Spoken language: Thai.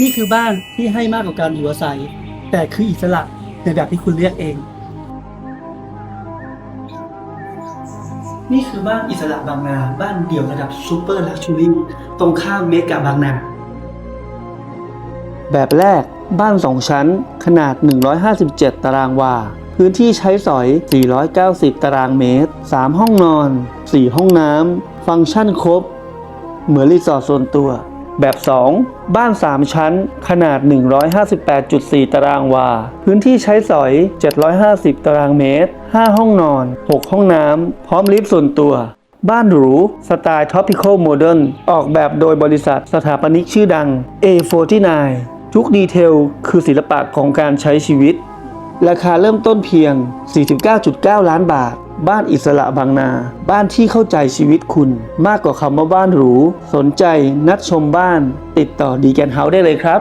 นี่คือบ้านที่ให้มากกว่าการอยู่อาศัย แต่คืออิสระในแบบที่คุณเลือกเอง นี่คือบ้านอิสระบางนา บ้านเดี่ยวระดับซูเปอร์ลักชูรี่ตรงข้ามเมกะบางนาแบบแรกบ้าน 2 ชั้น ขนาด 157 ตารางวา พื้นที่ใช้สอย 490 ตารางเมตร 3 ห้องนอน 4 ห้องน้ำ ฟังก์ชันครบ เหมือนรีสอร์ทส่วนตัว แบบ 2 บ้าน 3 ชั้น ขนาด 158.4 ตารางวา พื้นที่ใช้สอย 750 ตารางเมตร 5 ห้องนอน 6 ห้องน้ำ พร้อมลิฟต์ส่วนตัว บ้านหรู สไตล์ Tropical Modern ออกแบบโดยบริษัทสถาปนิกชื่อดัง A49 ทุกดีเทลคือศิลปะของการใช้ชีวิต ราคาเริ่มต้นเพียง 49.9 ล้านบาท บ้านอิสระบางนา บ้านที่เข้าใจชีวิตคุณ มากกว่าคำว่าบ้านหรู สนใจนัดชมบ้าน ติดต่อดีแกนเฮาส์ได้เลยครับ